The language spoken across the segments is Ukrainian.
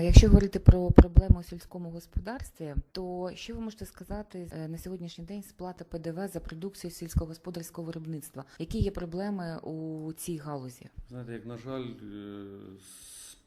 Якщо говорити про проблему у сільському господарстві, то що ви можете сказати е, на сьогоднішній день сплата ПДВ за продукцію сільськогосподарського виробництва? Які є проблеми у цій галузі? Знаєте, як на жаль, е,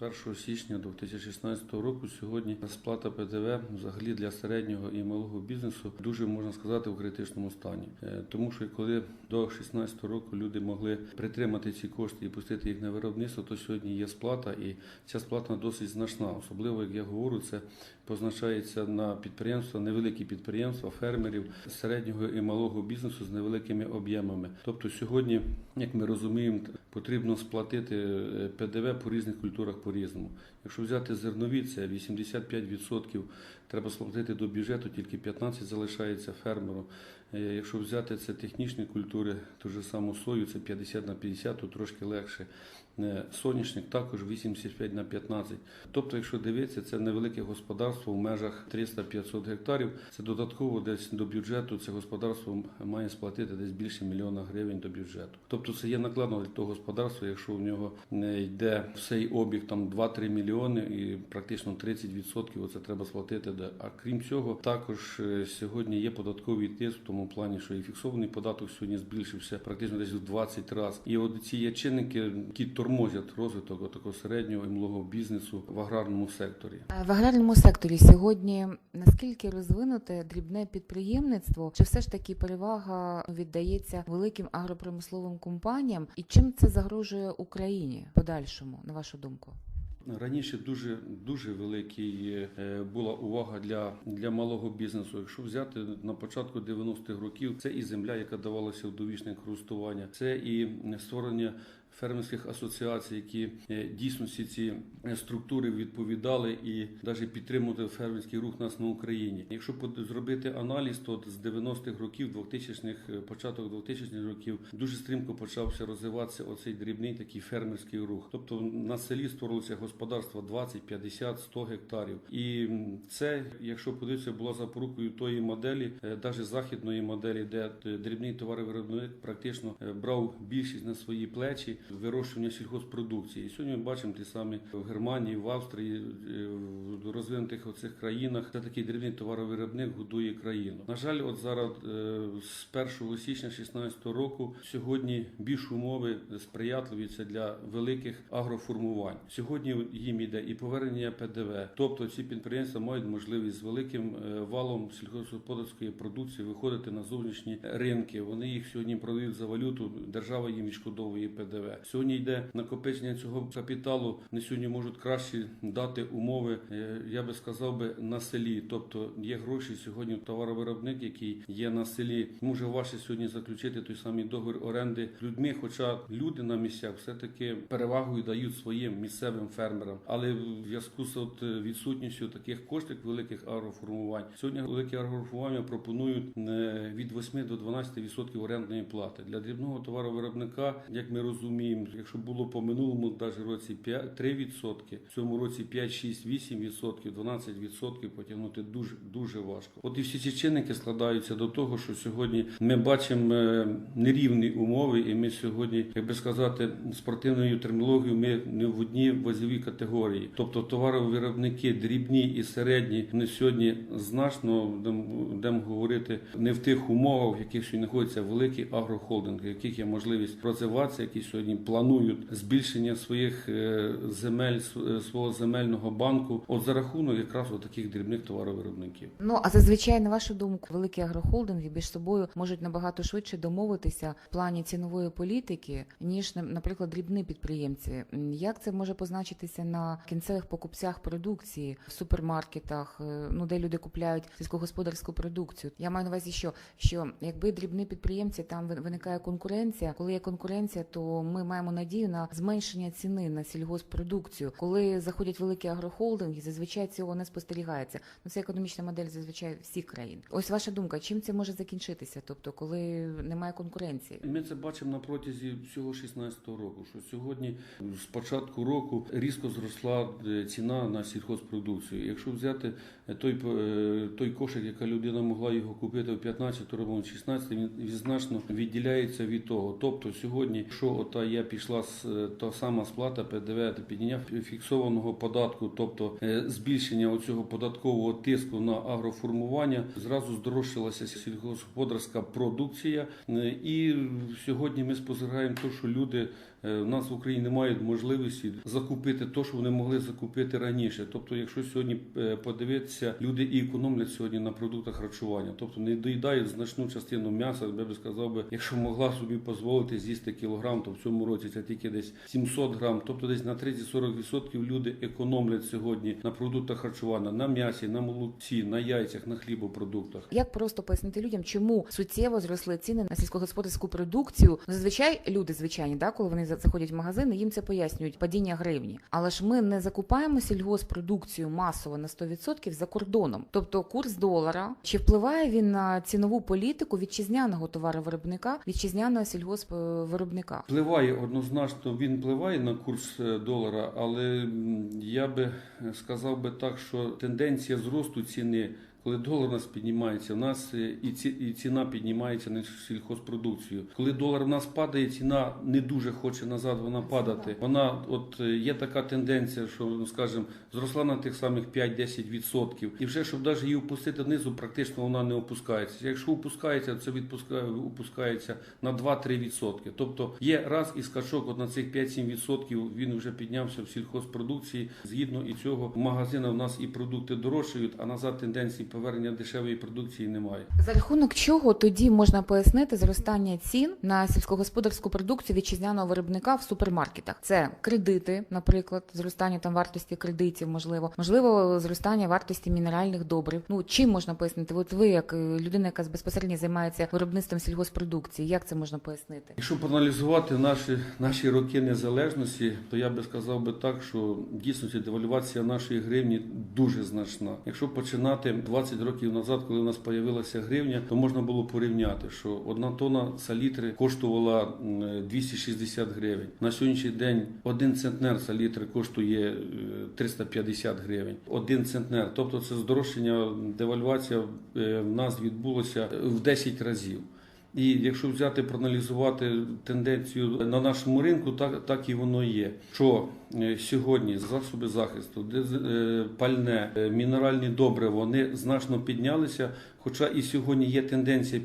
1 січня 2016 року сьогодні сплата ПДВ взагалі для середнього і малого бізнесу дуже можна сказати в критичному стані. Е, Тому що коли до 2016 року люди могли притримати ці кошти і пустити їх на виробництво, то сьогодні є сплата, і ця сплата досить значна. Особливо, як я говорю, це позначається на підприємства, невеликі підприємства, фермерів середнього і малого бізнесу з невеликими об'ємами. Тобто сьогодні, як ми розуміємо, потрібно сплатити е, ПДВ по різних культурах по-різному. Якщо взяти зернові, це 85% треба сплатити до бюджету, тільки 15% залишається фермеру. Е, Якщо взяти це технічні культури, ту ж саму сою, це 50 на 50, то трошки легше. Е, Соняшник також 85 на 15. Тобто, якщо дивитися, це невелике господарство в межах 300-500 гектарів. Це додатково десь до бюджету це господарство має сплатити десь більше мільйона гривень до бюджету. Тобто це є накладно для того господарства, якщо в нього не йде всей обіг там 2-3 мільйони і практично 30% оце треба сплатити. А крім цього, також е, сьогодні є податковий тиск в тому плані, що і фіксований податок сьогодні збільшився практично десь в 20 разів. І от ці є чинники, які тормозять розвиток такого середнього і малого бізнесу в аграрному секторі. В аграрному секторі сьогодні наскільки розвинуте дрібне підприємництво, чи все ж таки перевага віддається великим агропромисловим компаніям, і чим це загрожує Україні подальшому, на вашу думку? Раніше дуже дуже великий е, була увага для, для малого бізнесу. Якщо взяти на початку 90-х років, це і земля, яка давалася в довічне користування, це і створення фермерських асоціацій, які е, дійсно всі ці е, структури відповідали і навіть підтримувати фермерський рух нас на Україні. Якщо зробити аналіз, то з 90-х років, 2000-х, е, початок 2000-х років дуже стрімко почався розвиватися оцей дрібний такий фермерський рух. Тобто на селі створилося господарство 20, 50, 100 гектарів. І це, якщо подивитися, була запорукою тої моделі, навіть західної моделі, де дрібний товаровиробник практично брав більшість на свої плечі вирощування сільхозпродукції. І сьогодні ми бачимо ті самі в Германії, в Австрії, е, в розвинутих оцих країнах. Це такий дрібний товаровиробник годує країну. На жаль, от зараз е, з 1 січня 2016 року сьогодні більш умови сприятливі це для великих агроформувань. Сьогодні їм іде і повернення ПДВ. Тобто ці підприємства мають можливість з великим е, валом сільськогосподарської продукції виходити на зовнішні ринки. Вони їх сьогодні продають за валюту. Держава їм відшкодовує ПДВ. Сьогодні йде накопичення цього капіталу. Не сьогодні можуть краще дати умови. е, Я би сказав би на селі. Тобто є гроші сьогодні. Товаровиробник, який є на селі, може важче сьогодні заключити той самий договір оренди людьми. Хоча люди на місцях все таки перевагою дають своїм місцевим фермерам. Але в зв'язку з от відсутністю таких коштів великих агроформувань сьогодні великі агроформування пропонують е, від 8 до 12% орендної плати для дрібного товаровиробника. Як ми розуміємо, якщо було по минулому навіть році 5, 3%, в цьому році 5, 6, 8%, 12% потягнути дуже дуже важко. От і всі ці чинники складаються до того, що сьогодні ми бачимо е, нерівні умови, і ми сьогодні, як би сказати, спортивною термінологією, ми не в одній вазовій категорії. Тобто товаровиробники дрібні і середні, вони сьогодні значно будемо говорити не в тих умовах, в яких сьогодні знаходяться великі агрохолдинги, в яких є можливість розвиватися, які сьогодні планують збільшення своїх е, земель, е, свого земельного банку, от за рахунок якраз от таких дрібних товаровиробників. Ну а зазвичай, на вашу думку, великі агрохолдинги між собою можуть набагато швидше домовитися в плані цінової політики, ніж на- наприклад, дрібні підприємці. Як це може позначитися на кінцевих покупцях продукції в супермаркетах, е, ну де люди купляють сільськогосподарську продукцію? Я маю на увазі, що що якби дрібні підприємці там виникає конкуренція. Коли є конкуренція, то ми маємо надію на зменшення ціни на сільгоспродукцію. Коли заходять великі агрохолдинги, зазвичай цього не спостерігається. Ну це економічна модель зазвичай всіх країн. Ось ваша думка, чим це може закінчитися? Тобто, коли немає конкуренції? Ми це бачимо на протязі всього 16-го року. Що сьогодні з початку року різко зросла е, ціна на сільхозпродукцію. Якщо взяти е, той е, той кошик, яка людина могла його купити в 15 році, 16, він він значно відділяється від того. Тобто сьогодні, що ота є пішла с- е, та сама сплата ПДВ та підняття фіксованого податку, тобто е, збільшення оцього податкового тиску на агроформування, зразу здорожчалася сільськогосподарська продукція. Е, І сьогодні ми спостерігаємо те, що люди е, в нас в Україні не мають можливості закупити те, що вони могли закупити раніше. Тобто, якщо сьогодні е, подивитися, люди і економлять сьогодні на продуктах харчування, тобто не доїдають значну частину м'яса. Я би сказав би, якщо могла собі дозволити з'їсти кілограм, то в цьому році це тільки десь 700 грам. Тобто десь на 30-40% люди економлять сьогодні на продуктах харчування, на м'ясі, на молоці, на яйцях, на хлібопродуктах. Як просто пояснити людям, чому суттєво зросли ціни на сільськогосподарську продукцію? Зазвичай люди звичайні, да, коли вони заходять в магазини, їм це пояснюють падіння гривні. Але ж ми не закупаємо сільгоспродукцію масово на 100% за кордоном. Тобто курс долара чи впливає він на цінову політику вітчизняного товаровиробника, вітчизняного сільгоспвиробника? Впливає однозначно, він впливає на курс е, долара, але я би е, сказав би так, що тенденція зросту ціни. Коли долар у нас піднімається, у нас е, і ці і ціна піднімається на сільхозпродукцію. Коли долар у нас падає, ціна не дуже хоче назад вона падати. Вона от е, є така тенденція, що ну скажімо, зросла на тих самих 5-10%. І вже щоб навіть її опустити знизу, практично вона не опускається. Якщо опускається, це відпускає опускається на 2-3%. Тобто є раз і скачок от на цих 5-7% він вже піднявся в сільхозпродукції. Згідно і цього магазина в нас і продукти дорожчають, а назад тенденції повернення дешевої продукції немає. За рахунок чого тоді можна пояснити зростання цін на сільськогосподарську продукцію вітчизняного виробника в супермаркетах? Це кредити, наприклад, зростання там вартості кредитів, можливо, можливо, зростання вартості мінеральних добрив. Ну чим можна пояснити? От ви, як е, людина, яка безпосередньо займається виробництвом сільгоспродукції, як це можна пояснити? Якщо проаналізувати наші, наші роки незалежності, то я би сказав би так, що дійсно девальвація нашої гривні дуже значна. Якщо починати 20 років назад, коли у нас з'явилася гривня, то можна було порівняти, що одна тонна салітри коштувала м, 260 гривень. На сьогоднішній день один центнер салітри коштує е, 350 гривень. Один центнер, тобто це здорожчання, девальвація е, в нас відбулося в 10 разів. І якщо взяти проаналізувати тенденцію на нашому ринку, так, так і воно є. Що е, сьогодні засоби захисту, е, пальне, е, мінеральні добрива, вони значно піднялися. Хоча і сьогодні є тенденція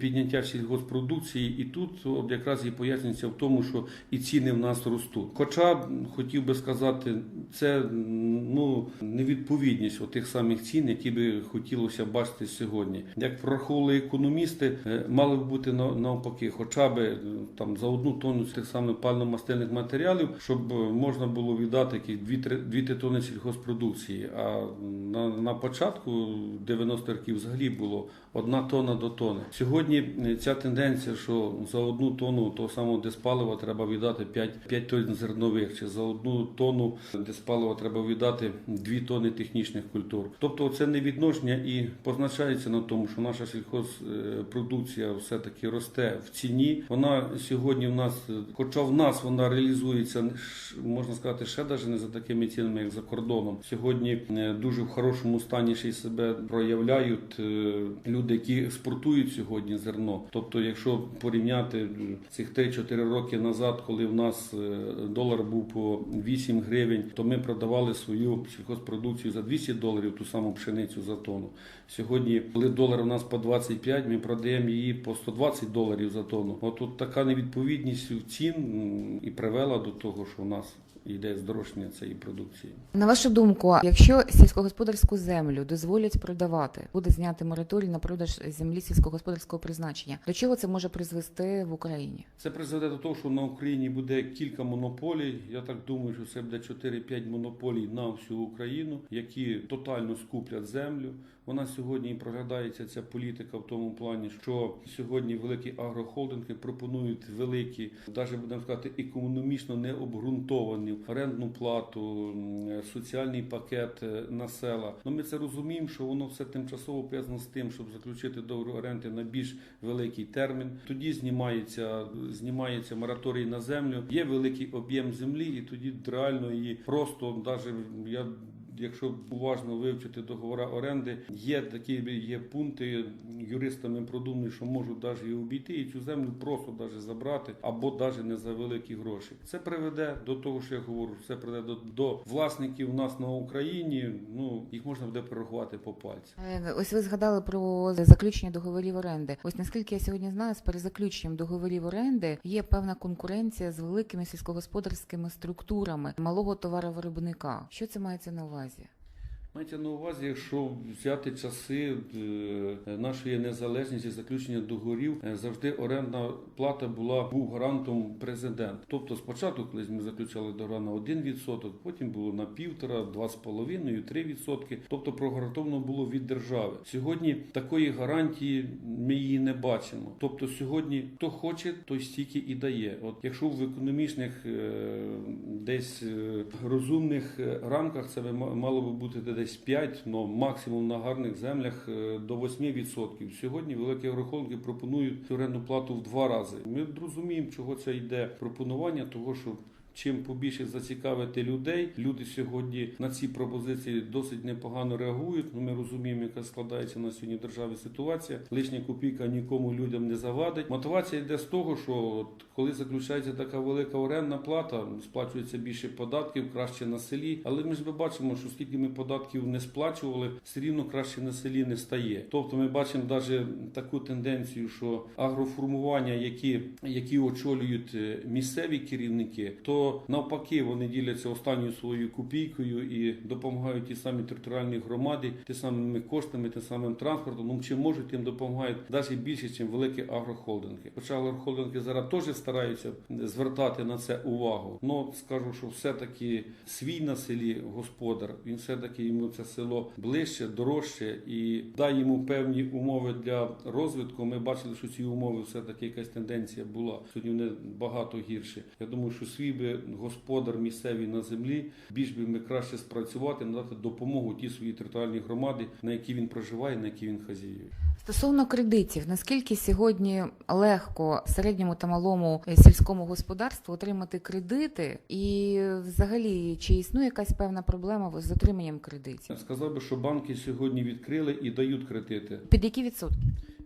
підняття, сільгоспродукції, і тут от якраз і пояснюється в тому, що і ціни в нас ростуть. Хоча хотів би сказати, це ну невідповідність тих самих цін, які би хотілося бачити сьогодні. Як прораховували економісти, е, мали б бути на- навпаки, хоча б е, там за одну тонну тих самих пально-мастильних матеріалів, щоб е, можна було віддати якісь 2-3 тонни сільгоспродукції. А на, на початку 90-х років взагалі було одна тонна до тони. Сьогодні е, ця тенденція, що за одну тонну того самого диспалива треба віддати 5, 5 тонн зернових, чи за одну тонну диспалива треба віддати 2 тонни технічних культур. Тобто це невідношення і позначається на тому, що наша сільхозпродукція все-таки росте в ціні. Вона сьогодні в нас, е, хоча в нас вона реалізується, можна сказати, ще навіть не за такими цінами, як за кордоном. Сьогодні е, дуже в хорошому стані ще й себе проявляють е, люди, які експортують сьогодні зерно. Тобто, якщо порівняти е, цих 3-4 роки назад, коли в нас е, долар був по 8 гривень, то ми продавали свою сільхозпродукцію за 200 доларів, ту саму пшеницю за тонну. Сьогодні, коли долар у нас по 25, ми продаємо її по 120 доларів за тонну. От така невідповідність цін і привела до того, що у нас йде здорожчання цієї продукції. На вашу думку, якщо сільськогосподарську землю дозволять продавати, буде зняти мораторій на продаж землі сільськогосподарського призначення. До чого це може призвести в Україні? Це призведе до того, що на Україні буде кілька монополій. Я так думаю, що це буде 4-5 монополій на всю Україну, які тотально скуплять землю. Вона сьогодні і проглядається ця політика в тому плані, що сьогодні великі агрохолдинги пропонують великі, навіть будемо сказати, економічно необґрунтовані орендну плату, соціальний пакет е, на села. Ну ми це розуміємо, що воно все тимчасово пов'язано з тим, щоб заключити договір оренди на більш великий термін. Тоді знімається знімається мораторій на землю. Є великий об'єм землі, і тоді реально її просто навіть я якщо уважно вивчити договори оренди, є такі є пункти юристами продумані, що можуть навіть і обійти і цю землю просто навіть забрати або навіть не за великі гроші. Це приведе до того, що я говорю, це приведе до, до власників у нас на Україні. Ну їх можна буде перерахувати по пальцям. Е, Ось ви згадали про заключення договорів оренди. Ось наскільки я сьогодні знаю, з перезаключенням договорів оренди є певна конкуренція з великими сільськогосподарськими структурами малого товаровиробника. Що це мається на увазі? увазі. Мається на увазі, якщо взяти часи е, нашої незалежності, заключення договорів, е, завжди орендна плата була був гарантом президент. Тобто спочатку, колись ми заключали договор на 1%, потім було на півтора, два з половиною, 3%. Тобто прогарантовано було від держави. Сьогодні такої гарантії ми її не бачимо. Тобто сьогодні хто хоче, той стільки і дає. От якщо в економічних е, десь розумних рамках це мало би бути десь 5, но максимум на гарних землях е, до 8%. Сьогодні великі агрохолдинги пропонують орендну плату в два рази. Ми розуміємо, чого це йде пропонування, того що. Чим побільше зацікавити людей, люди сьогодні на ці пропозиції досить непогано реагують. Ну, ми розуміємо, яка складається на сьогодні в державі ситуація. Лишня копійка нікому людям не завадить. Мотивація йде з того, що от коли заключається така велика орендна плата, сплачується більше податків, краще на селі. Але ми ж ми бачимо, що скільки ми податків не сплачували, все рівно краще на селі не стає. Тобто ми бачимо навіть таку тенденцію, що агроформування, які, які очолюють е, місцеві керівники, то навпаки вони діляться останньою своєю копійкою і допомагають ті самі територіальні громади, ті самими коштами, тим самим транспортом. Ну чим можуть, тим допомагають навіть більше, ніж великі агрохолдинги. Хоча агрохолдинги зараз теж стараються звертати на це увагу. Ну скажу, що все-таки свій на селі господар, він все-таки йому це село ближче, дорожче і дай йому певні умови для розвитку. Ми бачили, що ці умови все-таки якась тенденція була. Сьогодні вони багато гірше. Я думаю, що свій би господар місцевий на землі більш би ми краще спрацювати, надати допомогу тій своїй територіальній громаді, на якій він проживає, на якій він хазіює. Стосовно кредитів, наскільки сьогодні легко середньому та малому е, сільському господарству отримати кредити, і взагалі чи існує якась певна проблема з отриманням кредитів? Я сказав би, що банки сьогодні відкрили і дають кредити. Під які відсотки?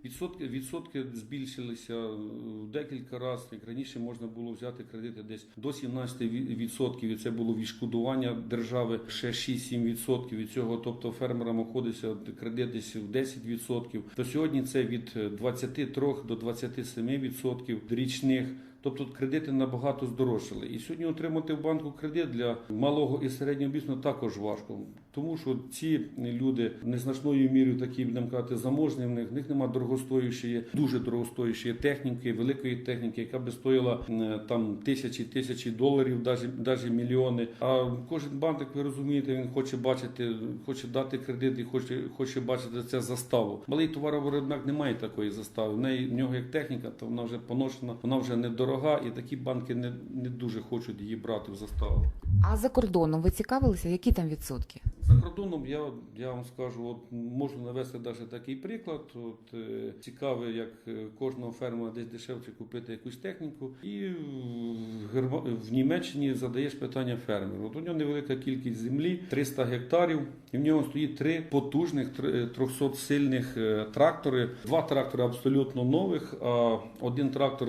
Відсотки, відсотки збільшилися в декілька разів. Як раніше можна було взяти кредити десь до 17%, відсотків, і це було відшкодування держави ще 6-7 відсотків від цього. Тобто фермерам обходиться кредит десь в 10 відсотків. То сьогодні це від 23 до 27 відсотків річних. Тобто кредити набагато здорожчали. І сьогодні отримати в банку кредит для малого і середнього бізнесу також важко. Тому що ці люди незначною мірою такі будемо казати заможні. В них в них немає дорогостоящої, дуже дорогостоящої техніки, великої техніки, яка би стоїла там тисячі тисячі доларів, навіть, навіть мільйони. А кожен банк, як ви розумієте, він хоче бачити, хоче дати кредит і хоче, хоче бачити це заставу. Малий товаровиробник не має такої застави. В неї в нього як техніка, то вона вже поношена, вона вже недорога, і такі банки не, не дуже хочуть її брати в заставу. А за кордоном ви цікавилися, які там відсотки? За кордоном я, я вам скажу, от можу навести навіть такий приклад. От е, цікаве, як е, кожного фермера десь дешевше купити якусь техніку, і в, Герма- в Німеччині задаєш питання фермеру. От у нього невелика кількість землі, 300 гектарів, і в нього стоїть три потужних 300 сильних е, трактори. Два трактори абсолютно нових, а один трактор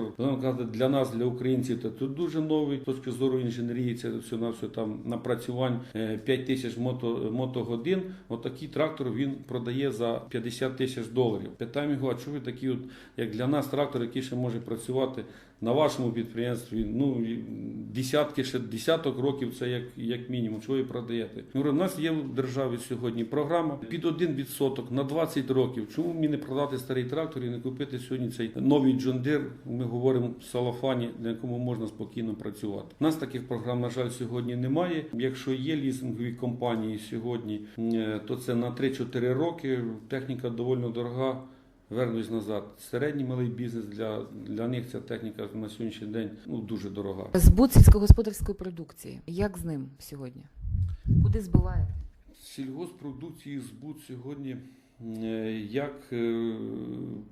для нас, для українців, це тут дуже новий. З точки зору інженерії, це все на все там напрацювань е, 5 тисяч мото, мотогодин. Отакий трактор він продає за 50 тисяч доларів. Питаємо його, а чому такі, от, як для нас, трактор, який ще може працювати на вашому підприємстві, ну десятки ще десяток років, це як, як мінімум. Чого ви продаєте? Говорю, у нас є в державі сьогодні програма під 1% на 20 років. Чому мені не продати старий трактор і не купити сьогодні цей новий Deere, Ми говоримо в салафані, на якому можна спокійно працювати. У нас таких програм, на жаль, сьогодні немає. Якщо є лізингові компанії сьогодні, е, то це на 3-4 роки. Техніка доволі дорога. Вернусь назад. Середній малий бізнес для, для них ця техніка на сьогоднішній день ну дуже дорога. Збут сільськогосподарської продукції. Як з ним сьогодні? Куди збиваєте? Сільгоспродукції збут сьогодні Як е,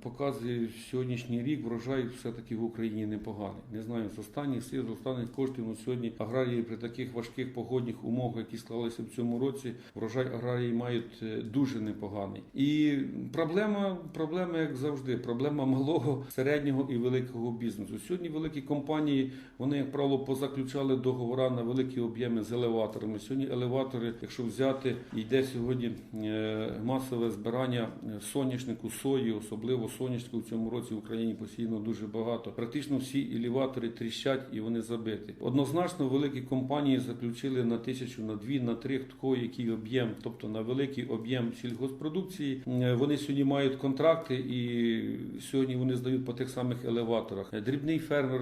показує сьогоднішній рік, врожай все-таки в Україні непоганий. Не знаю, з останніх сил, з останніх коштів на сьогодні аграрії при таких важких погодних умовах, які склалися в цьому році, врожай аграрії мають е, дуже непоганий. І проблема, проблема, як завжди, проблема малого, середнього і великого бізнесу. Сьогодні великі компанії, вони, як правило, позаключали договори на великі об'єми з елеваторами. Сьогодні елеватори, якщо взяти, йде сьогодні е, масове збирання е, соняшнику, сої, особливо соняшнику в цьому році в Україні посіяно дуже багато. Практично всі елеватори тріщать і вони забиті. Однозначно, великі компанії заключили на тисячу, на дві, на три хто який об'єм, тобто на великий об'єм сільгоспродукції. Е, Вони сьогодні мають контракти і сьогодні вони здають по тих самих елеваторах. Е, Дрібний фермер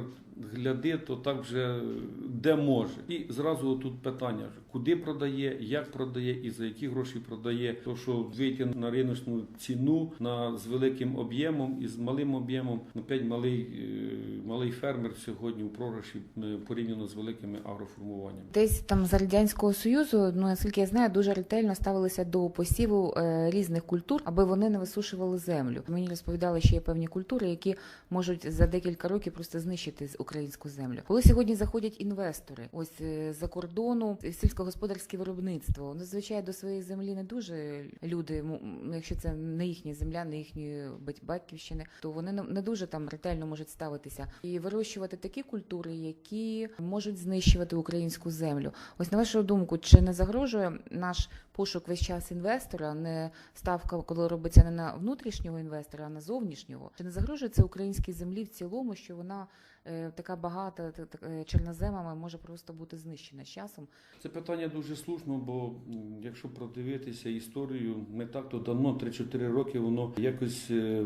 гляди, то так вже де може. І зразу тут питання: куди продає, як продає і за які гроші продає. То що вийти на риночну ціну на з великим об'ємом і з малим об'ємом, ну п'ять малий, е, малий фермер сьогодні у програші е, порівняно з великими агроформуваннями. Десь там за радянського союзу, ну наскільки я знаю, дуже ретельно ставилися до посіву е, різних культур, аби вони не висушували землю. Мені розповідали, що є певні культури, які можуть за декілька років просто знищити з- українську землю. Коли сьогодні заходять інвестори, ось е, за кордону е, сільськогосподарське виробництво, ну до своєї землі не дуже люди, якщо це не їхня земля, не їхньої батьківщини, то вони не дуже там ретельно можуть ставитися і вирощувати такі культури, які можуть знищувати українську землю. Ось на вашу думку, чи не загрожує наш пошук весь час інвестора, не ставка, коли робиться не на внутрішнього інвестора, а на зовнішнього? Чи не загрожує це українській землі в цілому, що вона е, така багата та- та- е, чорноземами може просто бути знищена з часом? Це питання дуже слушно, бо якщо продивитися історію, не так то давно, 3-4 роки, воно якось е,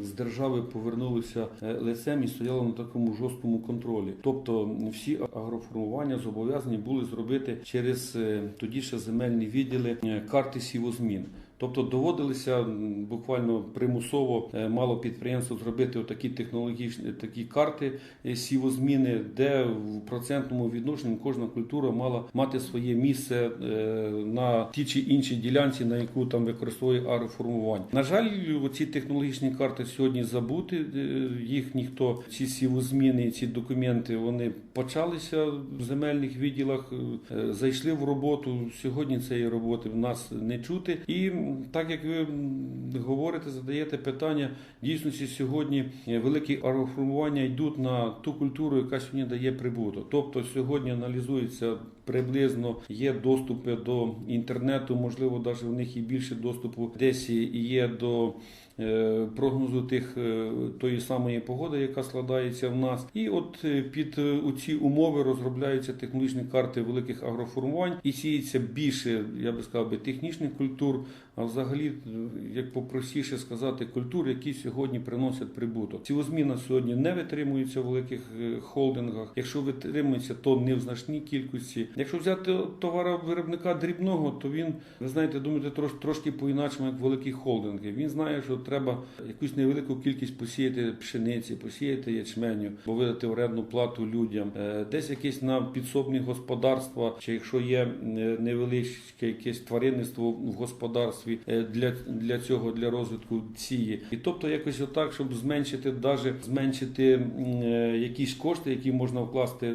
з держави повернулося е, лицем і стояло на такому жорсткому контролі. Тобто всі агроформування зобов'язані були зробити через е, тоді ще земельні відділи е, карти сівозмін. Тобто доводилося м, буквально примусово е, мало підприємство зробити такі технологічні такі карти е, сівозміни, де в процентному відношенні кожна культура мала мати своє місце е, на ті чи іншій ділянці, на яку там використовує агроформування. На жаль, ці технологічні карти сьогодні забути. Їх ніхто ці сівозміни, ці документи вони почалися в земельних відділах, зайшли в роботу. Сьогодні цієї роботи в нас не чути. І так як ви говорите, задаєте питання, дійсно дійсності сьогодні великі агроформування йдуть на ту культуру, яка сьогодні дає прибуток. Тобто сьогодні аналізується приблизно є доступи до інтернету, можливо, навіть в них і більше доступу десь і є до. Е, Прогнозу тих е, тої самої погоди, яка складається в нас, і от е, під ці умови розробляються технологічні карти великих агроформувань і сіється більше, я би сказав би, технічних культур, а взагалі, як попростіше сказати, культур, які сьогодні приносять прибуток. Сівозміна сьогодні не витримується в великих холдингах. Якщо витримується, то не в значній кількості. Якщо взяти товаровиробника дрібного, то він, ви знаєте, думаєте трош, трошки по-інакшому, як великі холдинги. Він знає, що треба якусь невелику кількість посіяти пшениці, посіяти ячменю, бо видати орендну плату людям. Е, Десь якесь на підсобні господарства, чи якщо є е, невеличке якесь тваринництво в господарстві е, для, для цього, для розвитку цієї. І тобто якось отак, щоб зменшити, даже зменшити якісь кошти, які можна вкласти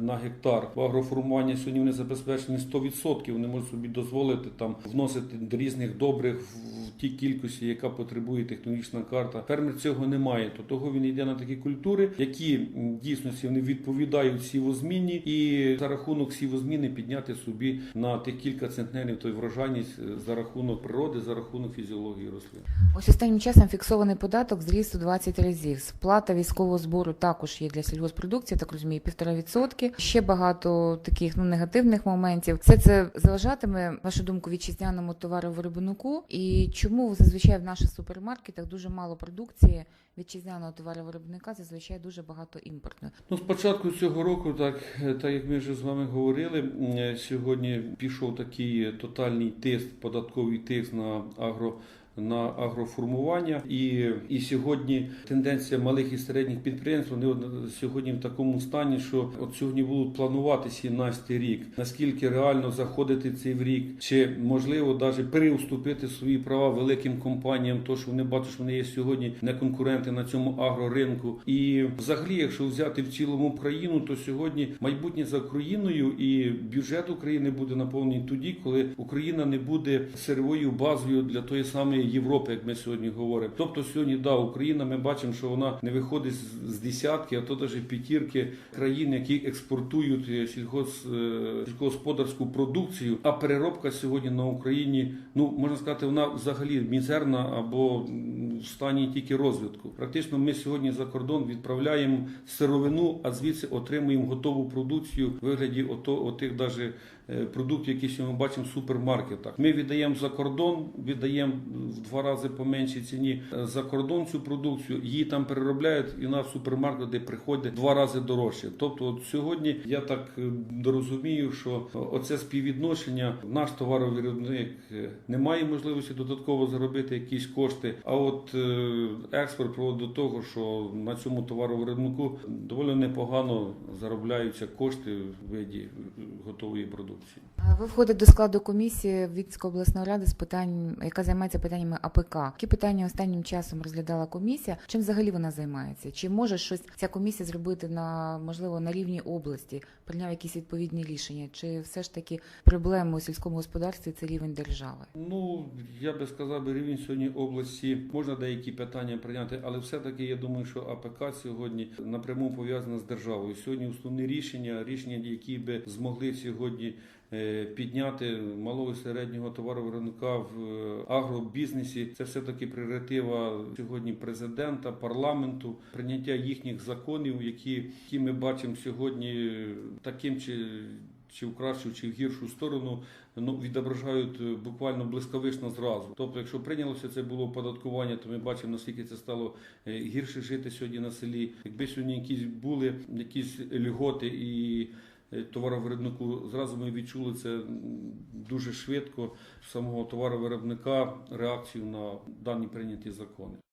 на гектар. В агроформування сьогодні вони забезпечені 100%, вони можуть собі дозволити там вносити різних добрих в тій кількості, яка потребує технологічна карта. Фермер цього не має, то того він йде на такі культури, які дійсності вони відповідають сівозміні, і за рахунок сівозміни підняти собі на тих кілька центнерів той врожайність е, за рахунок природи, за рахунок фізіології рослин. Ось останнім часом фіксований податок зріс у 20 разів. Сплата військового збору також є для сільгоспродукції, так розумію, півтора відсотки. Ще багато таких ну негативних моментів. Все це заважатиме, вашу думку, вітчизняному товаровиробнику. І чому зазвичай в наших супермаркетах дуже мало продукції вітчизняного товаровиробника, зазвичай дуже багато імпортної. Ну, спочатку цього року, так, так як ми вже з вами говорили, сьогодні пішов такий тотальний тиск, податковий тиск на на агроформування. І, і сьогодні тенденція малих і середніх підприємств вони сьогодні в такому стані, що от сьогодні будуть планувати 17 рік, наскільки реально заходити цей в рік, чи можливо навіть переуступити свої права великим компаніям, то що вони бачать, що вони є сьогодні не конкуренти на цьому агроринку. І взагалі, якщо взяти в цілому країну, то сьогодні майбутнє за Україною і бюджет України буде наповнений тоді, коли Україна не буде сировою базою для тої самої Європи, як ми сьогодні говоримо. Тобто сьогодні да, Україна, ми бачимо, що вона не виходить з десятки, а то навіть п'ятірки країн, які експортують е, е, сільськогосподарську продукцію. А переробка сьогодні на Україні, ну можна сказати, вона взагалі мізерна або в стані тільки розвитку. Практично ми сьогодні за кордон відправляємо сировину, а звідси отримуємо готову продукцію в вигляді ото, отих даже е, продуктів, які сьогодні бачимо в супермаркетах. Ми віддаємо за кордон, віддаємо в два рази по меншій ціні е, за кордон цю продукцію. Її там переробляють, і на супермаркети приходить два рази дорожче. Тобто, от сьогодні я так е, розумію, що оце співвідношення наш товаровиробник не має можливості додатково заробити якісь кошти. А от експорт приводить до того, що на цьому товаровиробнику доволі непогано заробляються кошти в виді готової продукції. А Ви входите до складу комісії Вінницької обласної ради з питань, яка займається питаннями АПК. Які питання останнім часом розглядала комісія? Чим взагалі вона займається? Чи може щось ця комісія зробити на можливо на рівні області, прийняв якісь відповідні рішення? Чи все ж таки проблеми у сільському господарстві це рівень держави? Ну я би сказав, би, рівень сьогодні області можна деякі питання прийняти, але все-таки я думаю, що АПК сьогодні напряму пов'язана з державою. Сьогодні основні рішення, рішення, які би змогли сьогодні. Підняти малого і середнього товаровиробника в е, агробізнесі це все таки прерогатива сьогодні президента, парламенту, прийняття їхніх законів, які, які ми бачимо сьогодні таким чи чи в кращу, чи в гіршу сторону, ну відображають е, буквально блискавично зразу. Тобто, якщо прийнялося це було оподаткування, то ми бачимо наскільки це стало е, гірше жити сьогодні на селі. Якби сьогодні якісь були якісь льготи і товаровиробнику, зразу ми відчули це дуже швидко самого товаровиробника реакцію на дані прийняті закони.